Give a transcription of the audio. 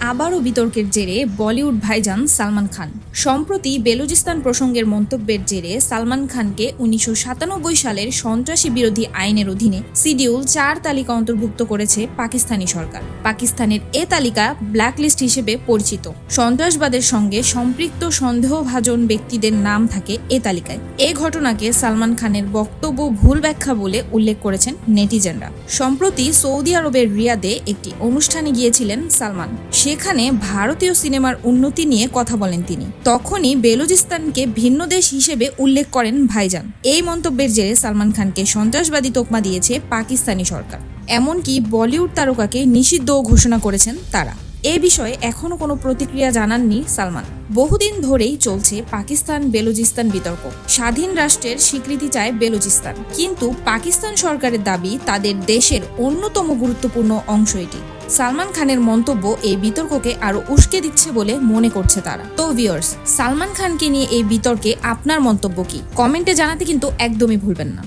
আবারও বিতর্কের জেরে বলিউড ভাইজান সালমান খান। সম্প্রতি বেলুচিস্তান প্রসঙ্গের মন্তব্যের জেরে সালমান খানকে উনিশশো সাতানব্বই সালের সন্ত্রাসী বিরোধী আইনের অধীনে সিডিউল চার তালিকা অন্তর্ভুক্ত করেছে পাকিস্তানি সরকার। পাকিস্তানের এ তালিকা ব্ল্যাকলিস্ট হিসেবে পরিচিত। সন্ত্রাসবাদের সঙ্গে সম্পৃক্ত সন্দেহভাজন ব্যক্তিদের নাম থাকে এ তালিকায়। এ ঘটনাকে সালমান খানের বক্তব্য ভুল ব্যাখ্যা বলে উল্লেখ করেছেন নেটিজেনরা। সম্প্রতি সৌদি আরবের রিয়াদে একটি অনুষ্ঠানে গিয়েছিলেন সালমান। সেখানে ভারতীয় সিনেমার উন্নতি নিয়ে কথা বলেন তিনি। তখনই বেলুচিস্তানকে ভিন্ন দেশ হিসেবে উল্লেখ করেন ভাইজান। এই মন্তব্যের জেরে সালমান খানকে সন্ত্রাসবাদী তোকমা দিয়েছে পাকিস্তানি সরকার। এমনকি বলিউড তারকাকে নিষিদ্ধও ঘোষণা করেছেন তারা। এ বিষয়ে এখনও কোনো প্রতিক্রিয়া জানাননি সালমান। বহুদিন ধরেই চলছে পাকিস্তান বেলুচিস্তান বিতর্ক। স্বাধীন রাষ্ট্রের স্বীকৃতি চায় বেলুচিস্তান। কিন্তু পাকিস্তান সরকারের দাবি তাদের দেশের অন্যতম গুরুত্বপূর্ণ অংশ এটি। সালমান খানের মন্তব্য এই বিতর্ককে আরও উস্কে দিচ্ছে বলে মনে করছে তারা। তো ভিওর্স সালমান খানকে নিয়ে এই বিতর্কে আপনার মন্তব্য কি? কমেন্টে জানাতে কিন্তু একদমই ভুলবেন না।